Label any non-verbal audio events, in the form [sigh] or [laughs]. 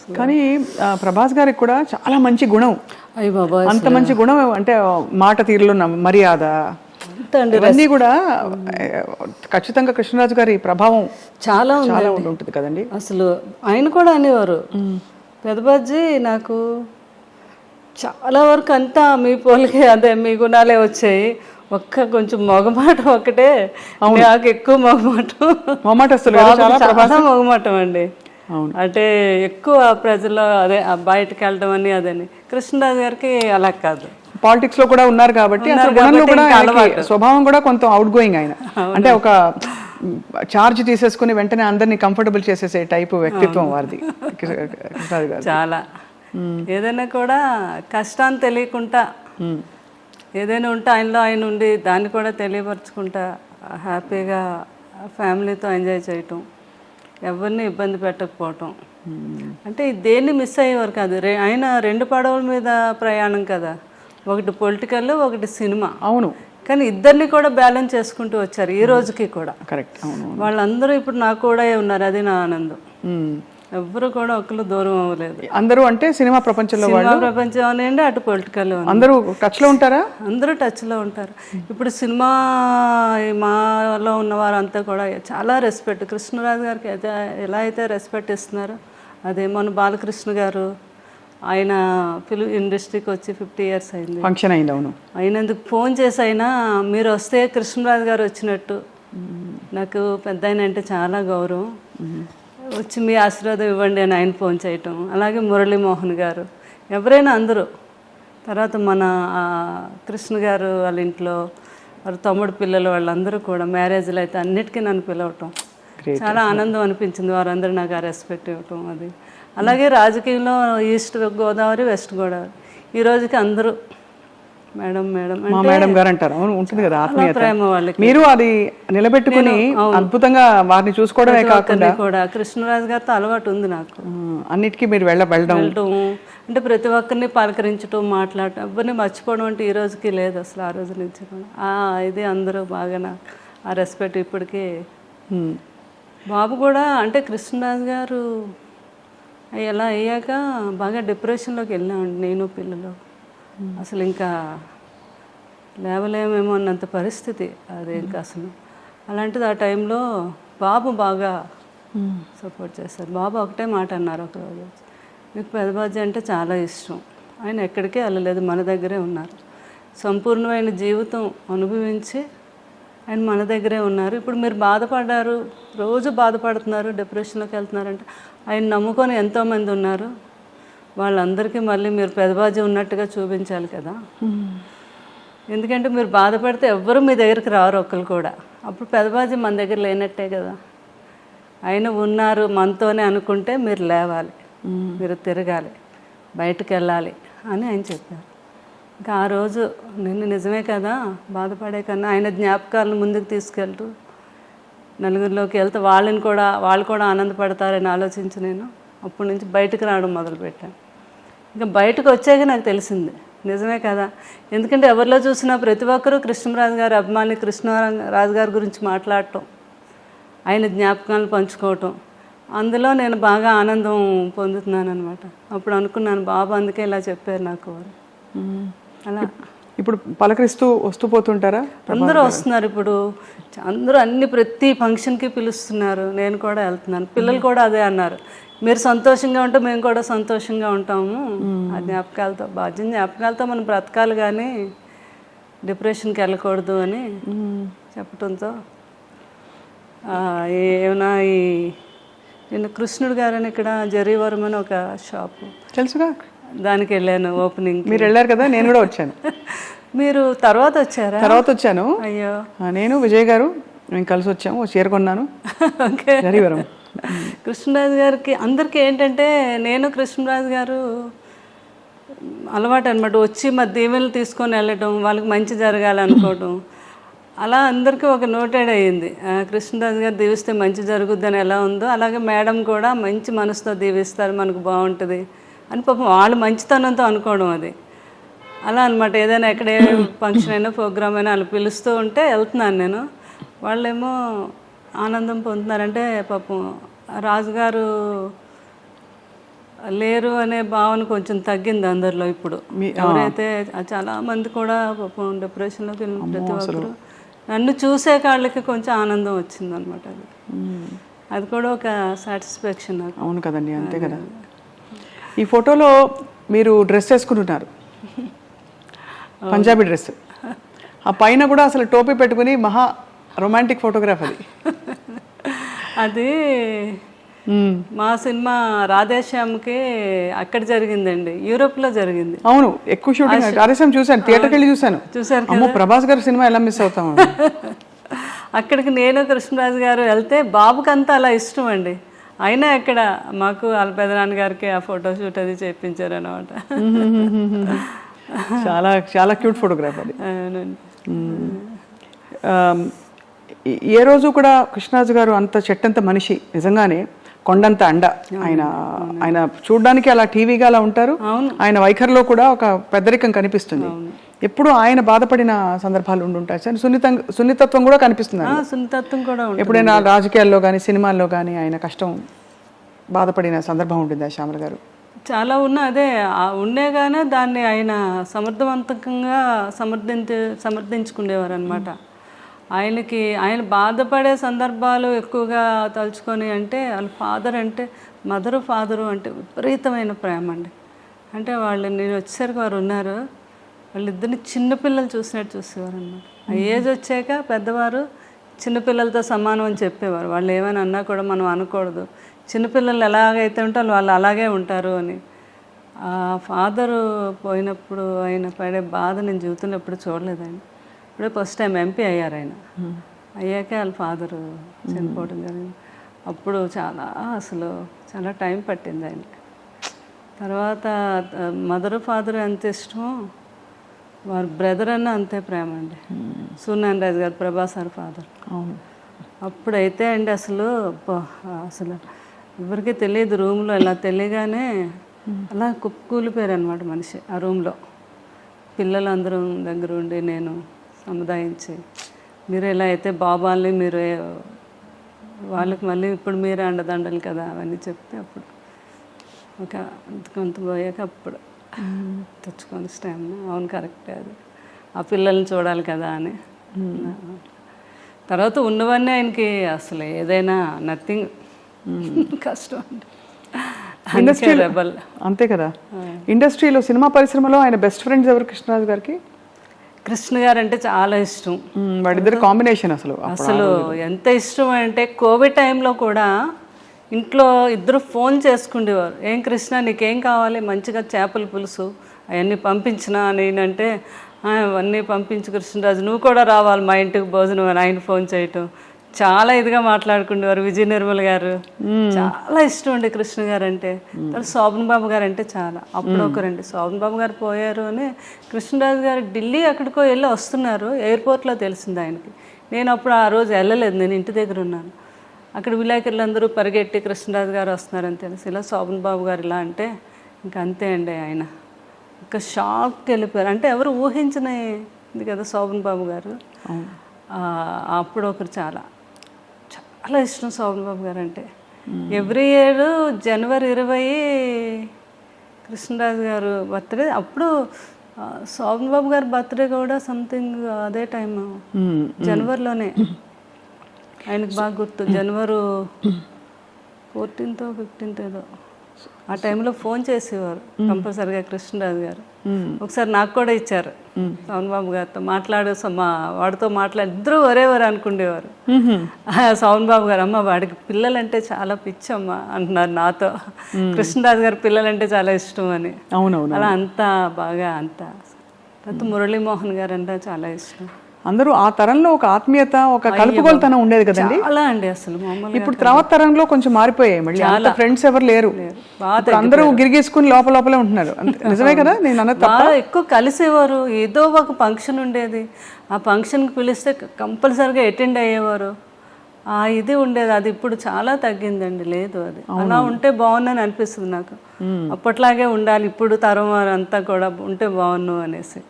అసలు కానీ ప్రభాస్ గారికి కూడా చాలా మంచి గుణం. అయ్యి బాబా అంత మంచి గుణం అంటే మాట తీరులో మర్యాద. ఇవన్నీ కూడా ఖచ్చితంగా కృష్ణరాజు గారి ప్రభావం చాలా ఉంటుంది కదండి. అసలు ఆయన కూడా అనేవారు. పెదబాజీ నాకు చాలా వరకు అంతా మీ పోలికే అదే మీ గుణాలే వచ్చాయి. ఒక్క కొంచెం మొగమాటం ఒకటే నాకు ఎక్కువ మొగమాటం. చాలా చాలా మొగమాటం అండి. అవును. అంటే ఎక్కువ ప్రజల్లో అదే బయటకు వెళ్ళడం అని అదని. కృష్ణరాజు గారికి అలా కాదు. పాలిటిక్స్లో కూడా ఉన్నారు కాబట్టి అసలు గుణంలో కూడా. స్వభావం కూడా కొంత అవుట్ గోయింగ్ ఆయన అంటే ఒక చార్జ్ తీసేసుకుని వెంటనే అందరినీ కంఫర్టబుల్ చేసేసే టైపు వ్యక్తిత్వం వారిది. చాలా. ఏదైనా కూడా కష్టాన్ని తెలియకుండా ఏదైనా ఉంటే ఆయనలో ఆయన ఉండి దాన్ని కూడా తెలియపరచుకుంటా హ్యాపీగా ఫ్యామిలీతో ఎంజాయ్ చేయటం. ఎవరిని ఇబ్బంది పెట్టకపోవటం. అంటే దేన్ని మిస్ అయ్యేవారు కాదు. రే ఆయన రెండు పడవల మీద ప్రయాణం కదా. ఒకటి పొలిటికల్ ఒకటి సినిమా. అవును. కానీ ఇద్దరిని కూడా బ్యాలెన్స్ చేసుకుంటూ వచ్చారు ఈ రోజుకి కూడా. కరెక్ట్. అవును వాళ్ళందరూ ఇప్పుడు నాకు కూడా ఉన్నారు. అది నా ఆనందం. ఎవ్వరు కూడా ఒకరు దూరం అవ్వలేదు. అందరూ అంటే సినిమా ప్రపంచంలో సినిమా ప్రపంచం అనండి అటు పొలిటికల్ అందరూ టచ్లో ఉంటారా? అందరూ టచ్లో ఉంటారు. ఇప్పుడు సినిమా మాలో ఉన్న వారంతా కూడా చాలా రెస్పెక్ట్ కృష్ణరాజు గారికి అయితే ఎలా అయితే రెస్పెక్ట్ ఇస్తున్నారో అదే మన బాలకృష్ణ గారు ఆయన ఫిలిం ఇండస్ట్రీకి వచ్చి ఫిఫ్టీ ఇయర్స్ అయింది. ఫంక్షన్ అయింది అవును. అయినందుకు ఫోన్ చేసి అయినా మీరు వస్తే కృష్ణరాజు గారు వచ్చినట్టు. నాకు పెద్ద అంటే చాలా గౌరవం. వచ్చి మీ ఆశీర్వాదం ఇవ్వండి అని ఆయన ఫోన్ చేయటం. అలాగే మురళీమోహన్ గారు. ఎవరైనా అందరూ తర్వాత మన కృష్ణ గారు వాళ్ళ ఇంట్లో వాళ్ళ తమ్ముడు పిల్లలు వాళ్ళందరూ కూడా మ్యారేజ్లు అయితే అన్నిటికీ నన్ను పిలవటం. చాలా ఆనందం అనిపించింది. వారందరూ నాకు ఆ రెస్పెక్ట్ ఇవ్వటం అది. అలాగే రాజకీయంలో ఈస్ట్ గోదావరి వెస్ట్ గోదావరి. ఈ రోజుకి అందరూ మేడం మేడం. మా మేడం గారు అంటారు అవును ఉంటుంది కదా ఆత్మీయత. మీరు అది నిలబెట్టుకుని అద్భుతంగా వారిని చూసుకోవడమే కాకుండా కూడా. కృష్ణరాజు గారితో అలవాటు ఉంది నాకు. అన్నిటికీ మీరు వెళ్ళ వెళ్ళడం. అంటే ప్రతి ఒక్కరిని పలకరించడం మాట్లాడటం ఎవరిని మర్చిపోవడం అంటే ఈ రోజుకి లేదు అసలు ఆ రోజు నుంచి ఇది అందరూ బాగా నాకు ఆ రెస్పెక్ట్ ఇప్పటికీ. బాబు కూడా అంటే కృష్ణరాజు గారు ఎలా అయ్యాక బాగా డిప్రెషన్లోకి వెళ్ళామండి నేను పిల్లలు. అసలు ఇంకా లేవలేమేమో అన్నంత పరిస్థితి అది ఇంకా అసలు. అలాంటిది ఆ టైంలో బాబు బాగా సపోర్ట్ చేశారు. బాబు ఒకటే మాట అన్నారు ఒకరోజు. మీకు పెదబాజీ అంటే చాలా ఇష్టం. ఆయన ఎక్కడికే వెళ్ళలేదు మన దగ్గరే ఉన్నారు. సంపూర్ణమైన జీవితం అనుభవించి ఆయన మన దగ్గరే ఉన్నారు. ఇప్పుడు మీరు బాధపడ్డారు రోజు బాధపడుతున్నారు డిప్రెషన్లోకి వెళ్తున్నారంటే ఆయన నమ్ముకొని ఎంతోమంది ఉన్నారు. వాళ్ళందరికీ మళ్ళీ మీరు పెదబాజీ ఉన్నట్టుగా చూపించాలి కదా. ఎందుకంటే మీరు బాధపడితే ఎవ్వరు మీ దగ్గరికి రారు ఒక్కరు కూడా. అప్పుడు పెదబాజీ మన దగ్గర లేనట్టే కదా. ఆయన ఉన్నారు మనతోనే అనుకుంటే మీరు లేవాలి. మీరు తిరగాలి. బయటకు వెళ్ళాలి అని ఆయన చెప్పారు. ఇంకా ఆ రోజు నిన్ను నిజమే కదా బాధపడే కన్నా ఆయన జ్ఞాపకాలను ముందుకు తీసుకెళ్తూ నలుగురిలోకి వెళ్తే వాళ్ళని కూడా వాళ్ళు కూడా ఆనందపడతారని ఆలోచించి నేను. అప్పటి నుంచి బయటకు రావడం మొదలుపెట్టాను ఇంకా బయటకు వచ్చాక నాకు తెలిసింది. నిజమే కదా. ఎందుకంటే ఎవరిలో చూసినా ప్రతి ఒక్కరూ కృష్ణరాజు గారి అభిమాని కృష్ణరాజు గారి గురించి మాట్లాడటం ఆయన జ్ఞాపకాలను పంచుకోవటం అందులో నేను బాగా ఆనందం పొందుతున్నాను అనమాట అప్పుడు అనుకున్నాను బాబు అందుకే ఇలా చెప్పారు నాకు వారు. అలా. ఇప్పుడు పలకరిస్తూ వస్తూ పోతుంటారా? అందరూ వస్తున్నారు ఇప్పుడు. అందరూ అన్ని ప్రతి ఫంక్షన్కి పిలుస్తున్నారు. నేను కూడా వెళ్తున్నాను. పిల్లలు కూడా అదే అన్నారు. మీరు సంతోషంగా ఉంటే మేము కూడా సంతోషంగా ఉంటాము. ఆ జ్ఞాపకాలతో బాధ్యం. జ్ఞాపకాలతో మనం బ్రతకాలి కానీ డిప్రెషన్కి వెళ్ళకూడదు అని చెప్పడంతో ఏమైనా ఈ నిన్న కృష్ణుడు గారని ఇక్కడ జరీవరం అని ఒక షాపు తెలుసుగా? దానికి వెళ్ళాను ఓపెనింగ్ మీరు వెళ్ళారు కదా నేను కూడా వచ్చాను. [laughs] మీరు తర్వాత వచ్చారా? తర్వాత వచ్చాను. అయ్యో. నేను విజయ్ గారు మేము కలిసి వచ్చాము చీర కొన్నాను. [laughs] ఓకే. జరివరం [laughs] కృష్ణరాజు గారికి అందరికీ ఏంటంటే నేను కృష్ణరాజు గారు అలవాటు అనమాట వచ్చి మా దీవెనలు తీసుకొని వెళ్ళటం వాళ్ళకి మంచి జరగాలనుకోవటం. అలా అందరికీ ఒక నోటెడ్ అయ్యింది. కృష్ణరాజు గారు దీవిస్తే మంచి జరుగుద్దని ఎలా ఉందో అలాగే మేడం కూడా మంచి మనసుతో దీవిస్తారు మనకు బాగుంటుంది అని పాపం వాళ్ళు మంచితనంతో అనుకోవడం అది. అలా అనమాట ఏదైనా ఎక్కడ ఏ ఫంక్షన్ అయినా ప్రోగ్రామ్ అయినా వాళ్ళు పిలుస్తూ ఉంటే వెళ్తున్నాను నేను. వాళ్ళేమో ఆనందం పొందుతున్నారంటే పాపం రాజుగారు లేరు అనే భావన కొంచెం తగ్గింది అందరిలో ఇప్పుడు. ఎవరైతే చాలా మంది కూడా పాపం డిప్రెషన్లోకి ప్రతి ఒక్కరు నన్ను చూసే కాళ్ళకి కొంచెం ఆనందం వచ్చింది అనమాట అది అది కూడా ఒక సాటిస్ఫాక్షన్ నాకు. అవును కదండి అంతే కదా. ఈ ఫోటోలో మీరు డ్రెస్ వేసుకుంటున్నారు. పంజాబీ డ్రెస్. ఆ పైన కూడా అసలు టోపీ పెట్టుకుని మహా రొమాంటిక్ ఫోటోగ్రాఫ్ అది. [laughs] అది. మా సినిమా రాధేశ్యామ్కి అక్కడ జరిగిందండి యూరోప్లో జరిగింది. అవును ఎక్కువ షూటింగ్ కార్యక్రమం చూశాను థియేటర్కి వెళ్ళి చూశాను. అమ్మో ప్రభాస్ గారి సినిమా ఎలా మిస్ అవుతాం [laughs] అక్కడికి నేను కృష్ణరాజు గారు వెళ్తే బాబుకంతా అలా ఇష్టం అండి. అయినా ఇక్కడ మాకు వాళ్ళ పెదనాన్న గారికి ఆ ఫోటో షూట్ అది చేయించారు అనమాట [laughs] చాలా చాలా క్యూట్ ఫోటోగ్రాఫ్ అది. అవునండి. ఏ- రోజు కూడా కృష్ణరాజు గారు అంత చెట్టంత మనిషి. నిజంగానే కొండంత అండ ఆయన ఆయన చూడడానికి అలా టీవీగా అలా ఉంటారు. ఆయన వైఖరిలో కూడా ఒక పెద్దరికం కనిపిస్తుంది. ఎప్పుడు ఆయన బాధపడిన సందర్భాలు ఉండుంటాయి సార్ సున్నితంగా సున్నితత్వం కూడా కనిపిస్తుంది ఆ, సున్నితత్వం కూడా ఎప్పుడైనా రాజకీయాల్లో కానీ సినిమాల్లో కానీ ఆయన కష్టం బాధపడిన సందర్భం ఉంటుందా శ్యామల గారు? చాలా ఉన్నా అదే ఉండేగానే దాన్ని ఆయన సమర్థవంతంగా సమర్థించ సమర్థించుకునేవారు అనమాట ఆయనకి ఆయన బాధపడే సందర్భాలు ఎక్కువగా తలుచుకొని అంటే వాళ్ళ ఫాదర్ అంటే మదరు ఫాదరు అంటే విపరీతమైన ప్రేమ అండి. అంటే వాళ్ళు నేను వచ్చేసరికి వారు ఉన్నారు. వాళ్ళిద్దరిని చిన్నపిల్లలు చూసినట్టు చూసేవారు అనమాట ఆ ఏజ్ వచ్చాక పెద్దవారు చిన్నపిల్లలతో సమానం అని చెప్పేవారు. వాళ్ళు ఏమైనా అన్నా కూడా మనం అనకూడదు. చిన్నపిల్లలు ఎలాగైతే ఉంటారో వాళ్ళు అలాగే ఉంటారు అని. ఆ ఫాదరు పోయినప్పుడు ఆయన పడే బాధ నేను జీవితంలో ఎప్పుడు చూడలేదండి. ఇప్పుడే ఫస్ట్ టైం ఎంపీ అయ్యారు ఆయన. అయ్యాకే వాళ్ళ ఫాదరు చనిపోవడం జరిగింది. అప్పుడు చాలా అసలు చాలా టైం పట్టింది ఆయన తర్వాత మదర్ ఫాదర్ ఎంత ఇష్టమో వారి బ్రదర్ అన్న అంతే ప్రేమ అండి. సూర్యనారాయణ రాజు గారు ప్రభాస్ గారి ఫాదర్ అవును. అప్పుడైతే అండి అసలు అసలు ఎవరికి తెలియదు రూమ్లో. ఇలా తెలియగానే అలా కుప్పకూలిపోయారు అనమాట మనిషి ఆ రూమ్లో. పిల్లలందరూ దగ్గర ఉండి నేను సముదాయించి. మీరు ఎలా అయితే బాబాల్ని మీరు వాళ్ళకి మళ్ళీ ఇప్పుడు మీరే అండదండలు కదా అవన్నీ చెప్తే అప్పుడు. ఒక కొంత పోయాక అప్పుడు తెచ్చుకొని స్టామినా. అవును కరెక్టే అది. ఆ పిల్లల్ని చూడాలి కదా అని. తర్వాత ఉన్నవన్నీ ఆయనకి అసలు ఏదైనా నథింగ్. కష్టం అండి. రెబల్. అంతే కదా. ఇండస్ట్రీలో సినిమా పరిశ్రమలో ఆయన బెస్ట్ ఫ్రెండ్స్ ఎవరు? కృష్ణరాజు గారికి? కృష్ణ గారు అంటే చాలా ఇష్టం. మ్మ్, వాళ్ళిద్దరు కాంబినేషన్ అసలు అసలు ఎంత ఇష్టం అంటే కోవిడ్ టైంలో కూడా ఇంట్లో ఇద్దరు ఫోన్ చేసుకుండేవారు. ఏం కృష్ణ నీకేం కావాలి? మంచిగా చేపల పులుసు అవన్నీ పంపించినా నేనంటే "ఆ, అవన్నీ పంపించు కృష్ణరాజు నువ్వు కూడా రావాలి మా ఇంటికి భోజనం అని ఆయన ఫోన్ చేయటం. చాలా ఇదిగా మాట్లాడుకునేవారు విజయ నిర్మల్ గారు. చాలా ఇష్టం అండి కృష్ణ గారు అంటే శోభన్ బాబు గారు అంటే చాలా. అప్పుడు ఒకరండి శోభన్ బాబు గారు పోయారు అని కృష్ణరాజు గారు ఢిల్లీ ఎక్కడికో వెళ్ళి వస్తున్నారు. ఎయిర్పోర్ట్లో తెలిసింది ఆయనకి. నేను అప్పుడు ఆ రోజు వెళ్ళలేదు. నేను ఇంటి దగ్గర ఉన్నాను. అక్కడ విలేకరులు అందరూ పరిగెట్టి కృష్ణరాజు గారు వస్తున్నారని తెలిసి ఇలా శోభన్ బాబు గారు ఇలా అంటే ఇంకా అంతే అండి ఆయన. ఒక షాక్కి వెళ్ళిపోయారు. అంటే ఎవరు ఊహించని ఇది కదా శోభన్ బాబు గారు. అప్పుడు ఒకరు చాలా. చాలా ఇష్టం శోభన్ బాబు గారు అంటే ఎవ్రీ ఇయర్ జనవరి ఇరవై కృష్ణరాజు గారు బర్త్డే అప్పుడు బాబు గారి బర్త్డే కూడా సంథింగ్ అదే టైం. జనవరిలోనే. [laughs] ఆయనకు బాగా గుర్తు జనవరి [laughs] ఫోర్టీన్త్ ఫిఫ్టీన్త్ ఏదో. ఆ టైంలో ఫోన్ చేసేవారు కంపల్సరిగా కృష్ణరాజు గారు. ఒకసారి నాకు కూడా ఇచ్చారు. పవన్ బాబు గారితో మాట్లాడు మా వాడితో మాట్లాడి ఇద్దరు ఒరేవారు అనుకునేవారు సౌన్ బాబు గారు అమ్మ వాడికి పిల్లలంటే చాలా పిచ్చమ్మ అంటున్నారు నాతో. కృష్ణరాజు గారు పిల్లలంటే చాలా ఇష్టం అని. అలా అంతా బాగా అంతా. తర్వాత మురళీమోహన్ గారు అంటే చాలా ఇష్టం. అందరూ ఆ తరంలో ఒక ఆత్మీయత ఒక కలుపుగోలుతనం ఉండేది కదండి? చాలా అండి అసలు ఇప్పుడు తర్వాత తరంలో కొంచెం మారిపోయాయి. మళ్ళీ అంత ఫ్రెండ్స్ ఎవరు లేరు. అందరూ గిరిగేసుకుని లోపల లోపలే ఉంటున్నారు. [laughs] నిజమే కదా? నేను అన్నది బాగా ఎక్కువ కలిసేవారు. ఏదో ఒక ఫంక్షన్ ఉండేది. ఆ ఫంక్షన్కి పిలిస్తే కంపల్సరిగా అటెండ్ అయ్యేవారు. ఆ ఇది ఉండేది. అది ఇప్పుడు చాలా తగ్గిందండి. లేదు అది. అలా ఉంటే బాగుందని అనిపిస్తుంది నాకు. అప్పట్లాగే ఉండాలి. ఇప్పుడు తరం వారు అంతా కూడా ఉంటే బాగున్ను అనేసి.